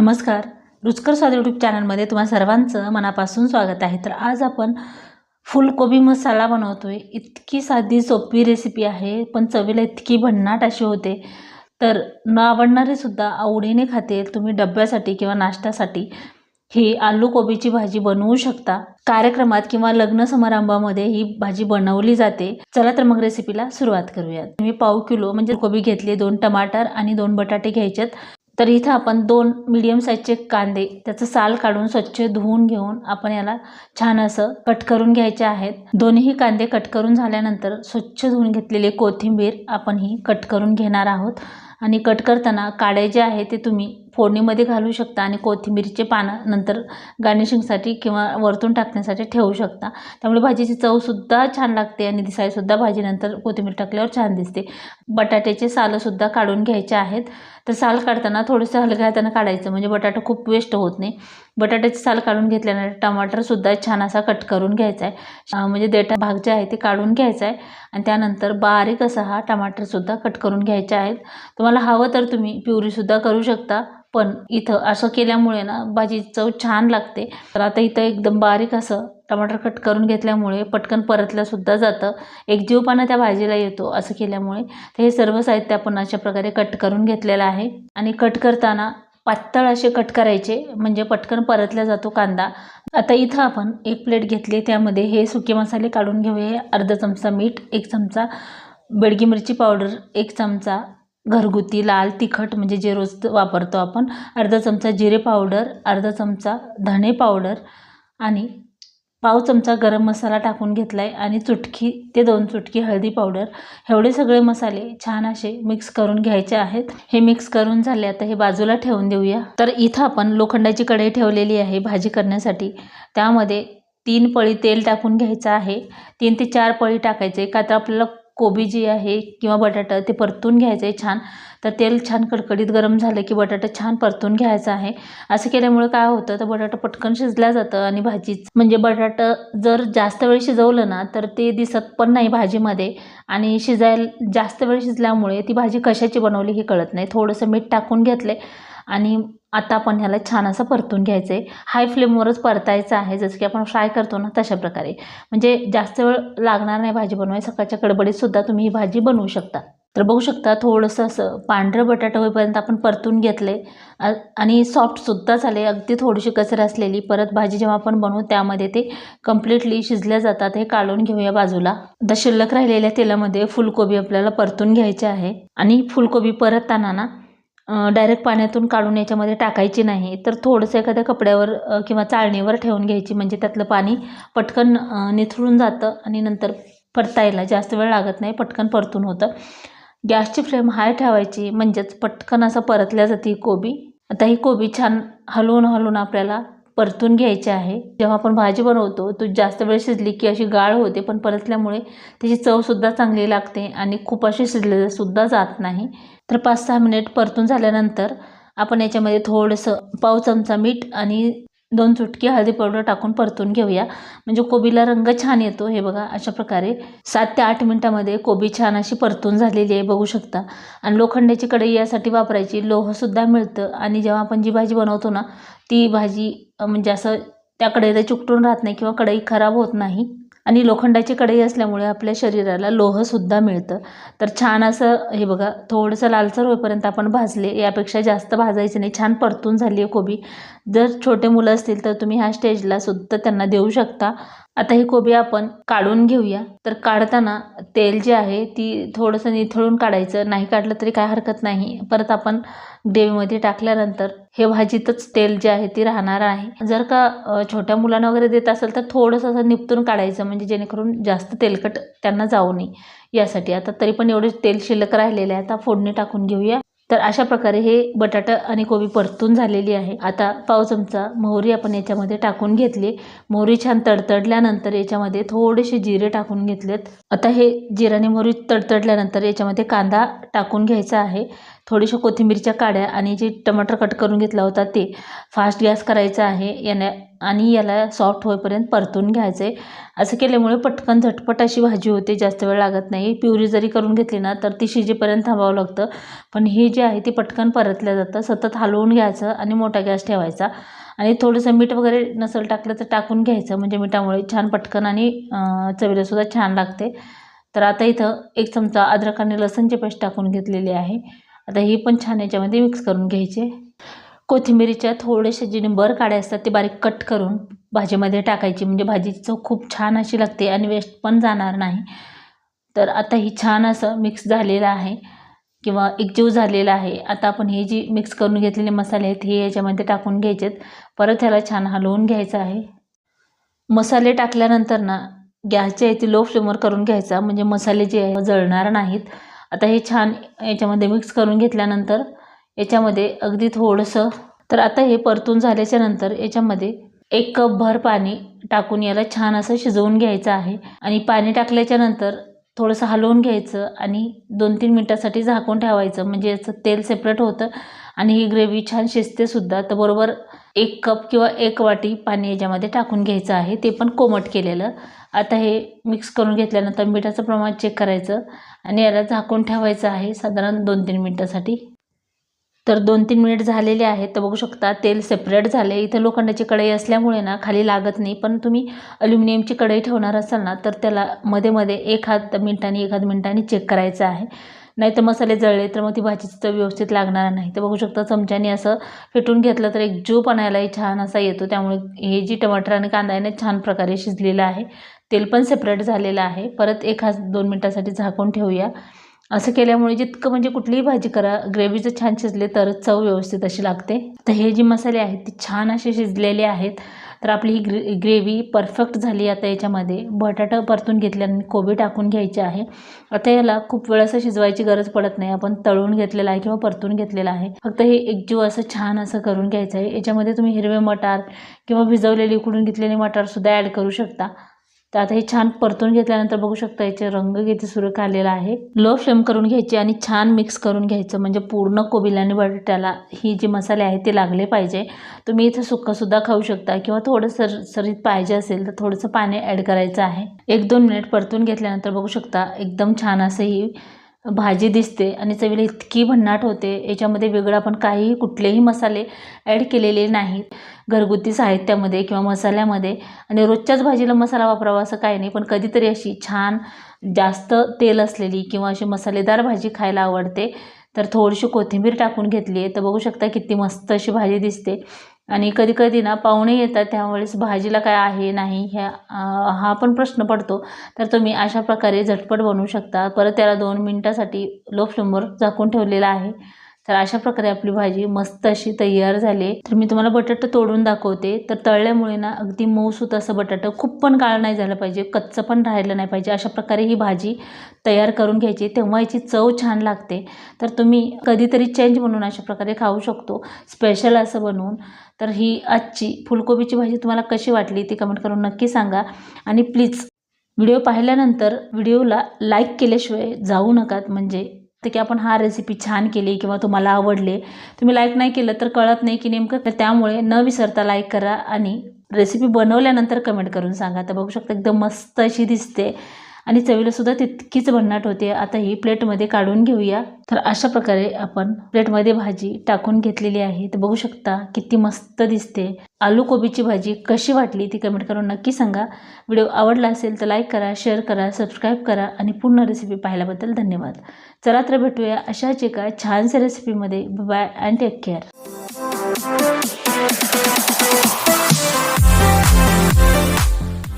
नमस्कार. रुचकर स्वाद यूट्यूब चॅनलमध्ये तुम्हा सर्वांचं मनापासून स्वागत आहे. तर आज आपण फुलकोबी मसाला बनवतो आहे इतकी साधी सोपी रेसिपी आहे पण चवीला इतकी भन्नाट अशी होते. तर न आवडणारेसुद्धा आवडीने खाते. तुम्ही डब्यासाठी किंवा नाश्त्यासाठी ही आलू कोबीची भाजी बनवू शकता. कार्यक्रमात किंवा लग्न समारंभामध्ये ही भाजी बनवली जाते. चला तर मग रेसिपीला सुरुवात करूयात. मी पाव किलो म्हणजे कोबी घेतली दोन टमाटर आणि दोन बटाटे घ्यायचेत. तर इथं आपण दोन मीडियम साईजचे कांदे त्याचं साल काढून स्वच्छ धुवून घेऊन आपण याला छान असं कट करून घ्यायचे आहेत. दोन्ही कांदे कट करून झाल्यानंतर स्वच्छ धुवून घेतलेले कोथिंबीर आपण ही कट करून घेणार आहोत. आणि कट करताना काळे जे आहे ते तुम्ही फोडणीमध्ये घालू शकता आणि कोथिंबीरचे पानं नंतर गार्निशिंगसाठी किंवा वरतून टाकण्यासाठी ठेवू शकता. त्यामुळे भाजीची चवसुद्धा छान लागते आणि दिसायसुद्धा भाजीनंतर कोथिंबीर टाकल्यावर छान दिसते. बटाट्याचे सालंसुद्धा काढून घ्यायचे आहेत. तर साल काढताना थोडंसं हलक्या हातानं काढायचं. म्हणजे बटाटा खूप वेस्ट होत नाही. बटाट्याची साल काढून घेतल्यानंतर टमाटरसुद्धा छान असा कट करून घ्यायचा आहे. म्हणजे देठा भाग जे आहे ते काढून घ्यायचा आहे. आणि त्यानंतर बारीक असा हा टमाटरसुद्धा कट करून घ्यायचे आहेत. तुम्हाला हवं तर तुम्ही प्युरीसुद्धा करू शकता. पण इथं असं केल्यामुळे ना भाजी चव छान लागते. तर आता इथं एकदम बारीक असं टमाटर कट करून घेतल्यामुळे पटकन परतल्यासुद्धा जातं. एक जीवपानं त्या भाजीला येतो असं केल्यामुळे. तर हे सर्व साहित्य आपण अशा प्रकारे कट करून घेतलेलं आहे. आणि कट करताना पातळ असे कट करायचे म्हणजे पटकन परतला जातो कांदा. आता इथं आपण एक प्लेट घेतली त्यामध्ये हे सुके मसाले काढून घेऊया. अर्धा चमचा मीठ एक चमचा बेडगी मिरची पावडर एक चमचा घरगुती लाल तिखट म्हणजे जे रोज वापरतो आपण अर्धा चमचा जिरे पावडर अर्धा चमचा धणे पावडर आणि पाव चमचा गरम मसाला टाकून घेतला आहे आणि चुटकी ते दोन चुटकी हळदी पावडर. एवढे सगळे मसाले छान असे मिक्स करून घ्यायचे आहेत. हे मिक्स करून झाले आता हे बाजूला ठेवून देऊया. तर इथं आपण लोखंडाची कढई ठेवलेली आहे भाजी करण्यासाठी. त्यामध्ये तीन पळी तेल टाकून घ्यायचं आहे. तीन ते चार पळी टाकायचे. का तर आपल्याला कोबी जी आहे किंवा बटाटा ते परतून घ्यायचं आहे छान. तर तेल छान कडकडीत गरम झालं की बटाटा छान परतून घ्यायचा आहे. असं केल्यामुळे काय होतं तर बटाटा पटकन शिजल्या जातं आणि भाजीच म्हणजे बटाटा जर जास्त वेळ शिजवलं ना तर ते दिसत पण नाही भाजीमध्ये. आणि शिजायला जास्त वेळ शिजल्यामुळे ती भाजी कशाची बनवली हे कळत नाही. थोडंसं मीठ टाकून घेतले आणि आता आपण ह्याला छान असं परतून घ्यायचं आहे हाय फ्लेमवरच परतायचं आहे. जसं की आपण फ्राय करतो ना तशा प्रकारे. म्हणजे जास्त वेळ लागणार नाही भाजी बनवाय सकाळच्या कडबडीतसुद्धा तुम्ही ही भाजी बनवू शकता. तर बघू शकता थोडंसं असं पांढरं बटाटा होईपर्यंत आपण परतून घेतले आणि सॉफ्टसुद्धा झाले अगदी थोडीशी कसर असलेली. परत भाजी जेव्हा आपण बनवू त्यामध्ये ते कम्प्लिटली शिजल्या जातात. हे काढून घेऊया बाजूला. आता शिल्लक राहिलेल्या तेलामध्ये फुलकोबी आपल्याला परतून घ्यायची आहे. आणि फुलकोबी परतताना ना डायरेक्ट पाण्यातून काढून याच्यामध्ये टाकायची नाही. तर थोडंसं एखाद्या कपड्यावर किंवा चाळणीवर ठेवून घ्यायची. म्हणजे त्यातलं पाणी पटकन निथळून जातं आणि नंतर परतायला जास्त वेळ लागत नाही. पटकन परतून होतं. गॅसची फ्लेम हाय ठेवायची. म्हणजेच पटकन असं परतल्या जाते कोबी. आता ही कोबी छान हलवून हलवून आपल्याला परतून घ्यायची आहे. जेव्हा आपण भाजी बनवतो तो जास्त वेळ शिजली की अशी गाळ होते. पण परतल्यामुळे त्याची चवसुद्धा चांगली लागते आणि खूप अशी शिजलेसुद्धा जात नाही. तर पाच सहा मिनिट परतून झाल्यानंतर आपण याच्यामध्ये थोडंसं पाव चमचा मीठ आणि दोन चुटकी हळदी पावडर टाकून परतून घेऊया. म्हणजे कोबीला रंग छान येतो हे बघा अशा प्रकारे सात ते आठ मिनटामध्ये कोबी छान अशी परतून झालेली आहे बघू शकता. आणि लोखंडाची कढई यासाठी वापरायची लोहसुद्धा मिळतं. आणि जेव्हा आपण जी भाजी बनवतो ना ती भाजी म्हणजे असं त्या कढईला चिकटून राहत नाही किंवा कढई खराब होत नाही. आणि लोखंडाची कढई असल्यामुळे आपल्या शरीराला लोहसुद्धा मिळतं. तर छान असं हे बघा थोडंसं लालसर होईपर्यंत आपण भाजले यापेक्षा जास्त भाजायचं नाही. छान परतून झाली आहे कोबी. जर छोटे मुलं असतील तर तुम्ही ह्या स्टेजला सुद्धा त्यांना देऊ शकता. आता ही कोबी आपण काढून घेऊया. तर काढताना तेल जे आहे ती थोडंसं निथळून काढायचं. नाही काढलं तरी काय हरकत नाही. परत आपण ग्रेव्हीमध्ये टाकल्यानंतर हे भाजीतच तेल जे आहे ती राहणार आहे. जर का छोट्या मुलांना वगैरे देत असेल तर थोडंसं असं निपटून काढायचं. म्हणजे जेणेकरून जास्त तेलकट त्यांना जाऊ नये. यासाठी. आता तरी पण एवढे तेल शिल्लक राहिलेले आहे आता फोडणी टाकून घेऊया. तर अशा प्रकारे हे बटाटा आणि कोबी परतून झालेली आहे. आता पाव चमचा मोहरी आपण याच्यामध्ये टाकून घेतली. मोहरी छान तडतडल्यानंतर याच्यामध्ये थोडेसे जिरे टाकून घेतलेत. आता हे जिराने मोहरी तडतडल्यानंतर याच्यामध्ये कांदा टाकून घ्यायचा आहे. थोडीशा कोथिंबीरच्या काड्या आणि जे टमाटर कट करून घेतला होता ते फास्ट गॅस करायचा आहे. याने आणि याला सॉफ्ट होईपर्यंत परतून घ्यायचं आहे असं केल्यामुळे पटकन झटपट अशी भाजी होते. जास्त वेळ लागत नाही. प्युरी जरी करून घेतली ना तर ती शिजेपर्यंत थांबावं लागतं. पण हे जे आहे ते पटकन परतलं जातं. सतत हलवून घ्यायचं आणि मोठा गॅस ठेवायचा. आणि थोडंसं मीठ वगैरे नसेल टाकलं तर टाकून घ्यायचं. म्हणजे मिठामुळे छान पटकन आणि चवीलासुद्धा छान लागते. तर आता इथं एक चमचा अद्रक आणि लसणची पेस्ट टाकून घेतलेली आहे. आता ही पण छान याच्यामध्ये मिक्स करून घ्यायचे. कोथिंबीरीच्या थोडेसे जे बर काड्या असतात ते बारीक कट करून भाजीमध्ये टाकायची. म्हणजे भाजीची चव खूप छान अशी लागते आणि वेस्ट पण जाणार नाही. तर आता ही छान असं मिक्स झालेलं आहे. किंवा एकजीव झालेला आहे. आता आपण हे जी मिक्स करून घेतलेले मसाले आहेत हे याच्यामध्ये टाकून घ्यायचेत. परत ह्याला छान हलवून घ्यायचं आहे. मसाले टाकल्यानंतर ना गॅसच्या इथे लो फ्लेमवर करून घ्यायचा. म्हणजे मसाले जे आहे जळणार नाहीत. आता हे छान याच्यामध्ये मिक्स करून घेतल्यानंतर याच्यामध्ये अगदी थोडंसं तर आता हे परतून झाल्याच्यानंतर याच्यामध्ये एक कप भर पाणी टाकून याला छान असं शिजवून घ्यायचं आहे. आणि पाणी टाकल्याच्या नंतर थोडंसं हलवून घ्यायचं आणि दोन तीन मिनटासाठी झाकून ठेवायचं. म्हणजे याचं तेल सेपरेट होतं आणि ही ग्रेव्ही छान शिजतेसुद्धा तर बरोबर एक कप किंवा एक वाटी पाणी याच्यामध्ये टाकून घ्यायचं आहे. ते पण कोमट केलेलं. आता हे मिक्स करून घेतल्यानंतर मिठाचं प्रमाण चेक करायचं आणि याला झाकून ठेवायचं आहे साधारण दोन तीन मिनटासाठी. तर दोन तीन मिनिट झालेले आहेत. तर बघू शकता तेल सेपरेट झाले. इथं लोखंडाची कढई असल्यामुळे ना खाली लागत नाही. पण तुम्ही अल्युमिनियमची कढई ठेवणार असाल ना तर त्याला मध्ये मध्ये एक हात एखाद मिनटांनी चेक करायचं आहे. नाही तर मसाले जळले तर मग ती भाजीची चव व्यवस्थित लागणार नाही. तर बघू शकता चमच्याने असं फेटून घेतलं तर एक जीव आणायलाही छान असा येतो. त्यामुळे हे जी टमाटर आणि कांदा आहे ना छान प्रकारे शिजलेलं आहे. तेल पण सेपरेट झालेलं आहे. परत एक हात दोन मिनटासाठी झाकून ठेवूया. असं केल्यामुळे जितकं म्हणजे कुठलीही भाजी करा ग्रेव्हीचं छान शिजले तरच चव व्यवस्थित अशी लागते. तर हे जे मसाले आहेत ते छान असे शिजलेले आहेत. तर आपली ही ग्रे ग्रेव्ही परफेक्ट झाली आता याच्यामध्ये. बटाटा परतून घेतल्याने कोबी टाकून घ्यायचे आहे. आता याला खूप वेळ असं शिजवायची गरज पडत नाही. आपण तळून घेतलेलं आहे किंवा परतून घेतलेलं आहे. फक्त हे एकजीव असं छान असं करून घ्यायचं आहे. याच्यामध्ये तुम्ही हिरवे मटार किंवा भिजवलेले उकडून घेतलेले मटारसुद्धा ॲड करू शकता. तर आता हे छान परतून घेतल्यानंतर बघू शकता याचे रंग किती सुरेख आलेला आहे. लो फ्लेम करून घ्यायची आणि छान मिक्स करून घ्यायचं. म्हणजे पूर्ण कोबिला आणि बटाट्याला ही जी मसाले आहेत ते लागले पाहिजे. तुम्ही इथं सुक्कासुद्धा खाऊ शकता किंवा थोडं सर सरीत पाहिजे असेल तर थोडंसं पाणी ॲड करायचं आहे. एक दोन मिनिट परतून घेतल्यानंतर बघू शकता एकदम छान असं ही भाजी दिसते आणि चवीला इतकी भन्नाट होते. याच्यामध्ये वेगळं आपण काहीही कुठलेही मसाले ॲड केलेले नाहीत. घरगुती साहित्यामध्ये किंवा मसाल्यामध्ये. आणि रोजच्याच भाजीला मसाला वापरावा असं काही नाही. पण कधीतरी अशी छान जास्त तेल असलेली किंवा अशी मसालेदार भाजी खायला आवडते. तर थोडीशी कोथिंबीर टाकून घेतली आहे. तर बघू शकता किती मस्त अशी भाजी दिसते. आणि कधी कधी ना पाहुणे येतात त्यावेळेस भाजीला काय आहे नाही ह्या हा पण प्रश्न पडतो. तर तुम्ही अशा प्रकारे झटपट बनवू शकता. परत त्याला दोन मिनटासाठी लो फ्लेमवर झाकून ठेवलेला आहे. तर अशा प्रकारे आपली भाजी मस्त अशी तयार झाली तर मी तुम्हाला बटाटं तोडून दाखवते. तर तळल्यामुळे ना अगदी मऊसूत असं बटाटं खूप पण काळ नाही झालं पाहिजे कच्चं पण राहिलं नाही पाहिजे. अशा प्रकारे ही भाजी तयार करून घ्यायची तेव्हा याची चव छान लागते. तर तुम्ही कधीतरी चेंज म्हणून अशा प्रकारे खाऊ शकतो. स्पेशल असं बनवून. तर ही आजची फुलकोबीची भाजी तुम्हाला कशी वाटली ती कमेंट करून नक्की सांगा. आणि प्लीज व्हिडिओ पाहिल्यानंतर व्हिडिओला लाईक केल्याशिवाय जाऊ नकात म्हणजे की आपण हा रेसिपी छान केली किंवा तुम्हाला आवडले. तुम्ही लाईक नाही केलं तर कळत नाही की नेमकं तर त्यामुळे न विसरता लाईक करा आणि रेसिपी बनवल्यानंतर कमेंट करून सांगा. तर बघू शकता एकदम मस्त अशी दिसते. आणि चवीलासुद्धा तितकीच भन्नाट होते. आता ही प्लेटमध्ये काढून घेऊया. तर अशा प्रकारे आपण प्लेटमध्ये भाजी टाकून घेतलेली आहे. तर बघू शकता किती मस्त दिसते. आलू कोबीची भाजी कशी वाटली ती कमेंट करून नक्की सांगा. व्हिडिओ आवडला असेल तर लाईक करा शेअर करा सबस्क्राईब करा आणि पूर्ण रेसिपी पाहिल्याबद्दल धन्यवाद. चला तर भेटूया अशाच एका छानशा रेसिपीमध्ये बाय अँड टेक केअर